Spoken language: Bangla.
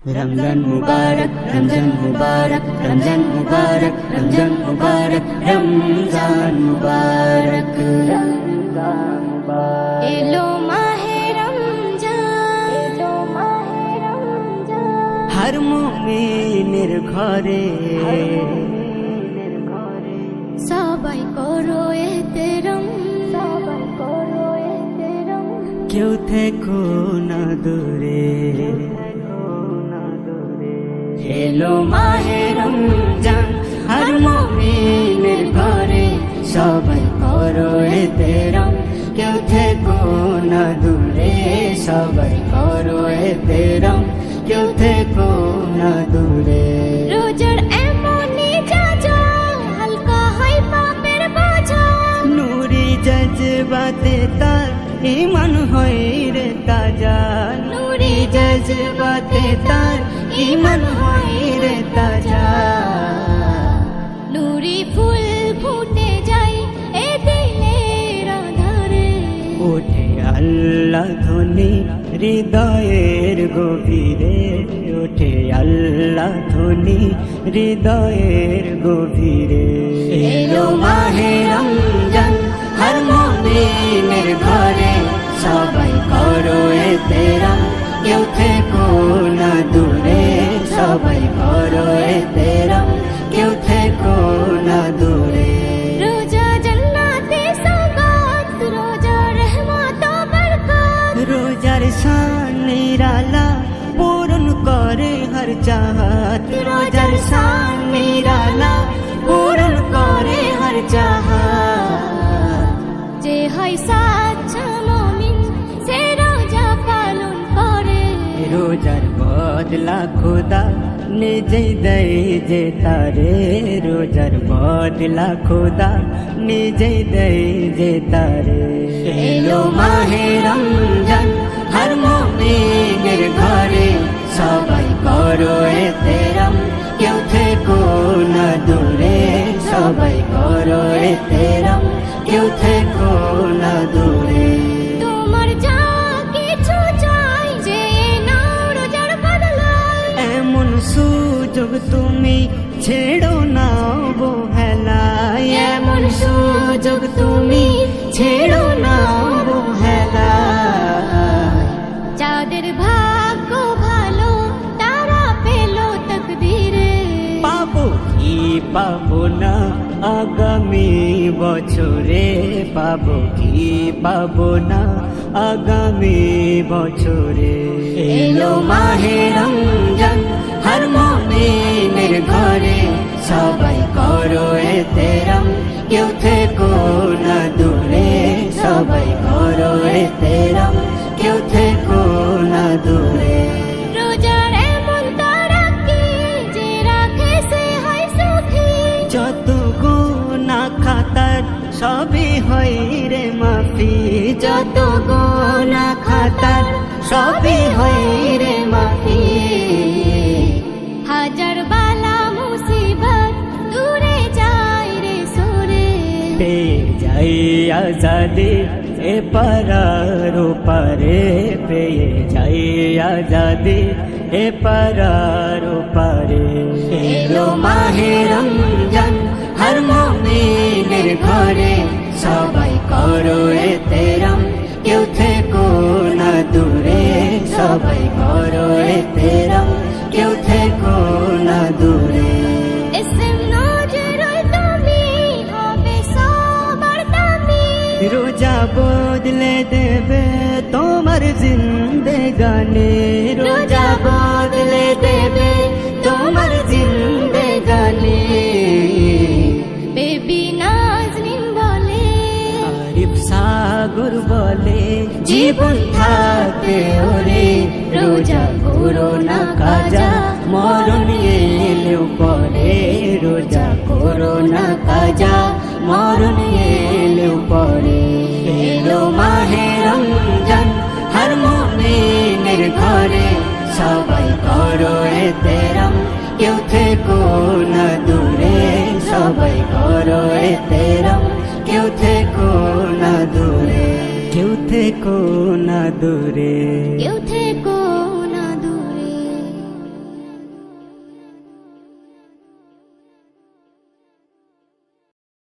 রমজান মুবারক রমজান মুবারক রমজান মুবারক রমজান মুবারক রমজান মুবারক। রমজান মুবারক এলো মাহে রমজান এলো মাহে রমজান। হর মুমিনের ঘরে। সবাই করো এতেরম সবাই করো এতেরম কেউ থেকো না দূরে। এলো মাহে রমজান হর মুমিনের ঘরে সবাই করো এতেরম কেউ থেকো না দূরে সবাই করো এতেরম কেউ থেকো না দূরে। রোজার এমনই যাজা হালকা হয় পাপের বোঝা। নুরি জজবাতে তার ইমান হয় রে তাজা। নুরি জজবাতে তার ইমান হয় রে তাজা? নুরি ফুল ফুটে যায় এ দিলের আধারে। ওঠে আল্লাহ ধ্বনি হৃদয়ের গভীরে। ওঠে আল্লাহ ধ্বনি হৃদয়ের গভীরে। এলো মাহে রমজান হর মুমিনের ঘরে। সবাই করো এ হর চাহত রোজার শান নিরালা পূরণ করে হর চাহত যে হয় সাচ্চা মুমিন সে রোজা পালন করে রোজার বদলা খোদা নিজেই দেয় যে তারে রোজার বদলা খোদা নিজেই দেয় যে তারে এলো মাহে রমজান হর মুমিনের ঘরে থেকো না দূরে তোমার যা কিছু চাই যে নাও রোজার বদলায়। এমন সুযোগ তুমি ছেড়ো না অবহেলায়। এমন সুযোগ তুমি ছেড়ো না অবহেলায়। যাদের ভাগ্য ভালো তারা পেল তকদিরে। পাবো কি পাবো না আগামী বছরে পাব কি পাব না? আগামী বছরে এলো মাহে রমজান, হর মুমিনের ঘরে সবাই করো এতে তেরম কেউ সবই হয় রে মাফি যত গোনা খাতার সবই হয় রে মাফি। হাজার বালা মুসিবত দূরে যায় রে সুরে। পেয়ে যাই আজাদি এ পারারো পারে পেয়ে যাই আজাদি এ পারারো পারে এলো মাহে রমজান ঘরে সবাই করো এ তেরম কেউ থেকো না দূরে সবাই করো এ তেরম কেউ থেকো না দূরে। রোজা বদলে দেবে তোমার জিন্দেগানে রোজা বদলে দেবে জীবন থাকতে ওরে, রোজা করো না কাজা। মরণ এলেও পরে রোজা করো না কাজা। মরণ না দূরে। কেউ থেকো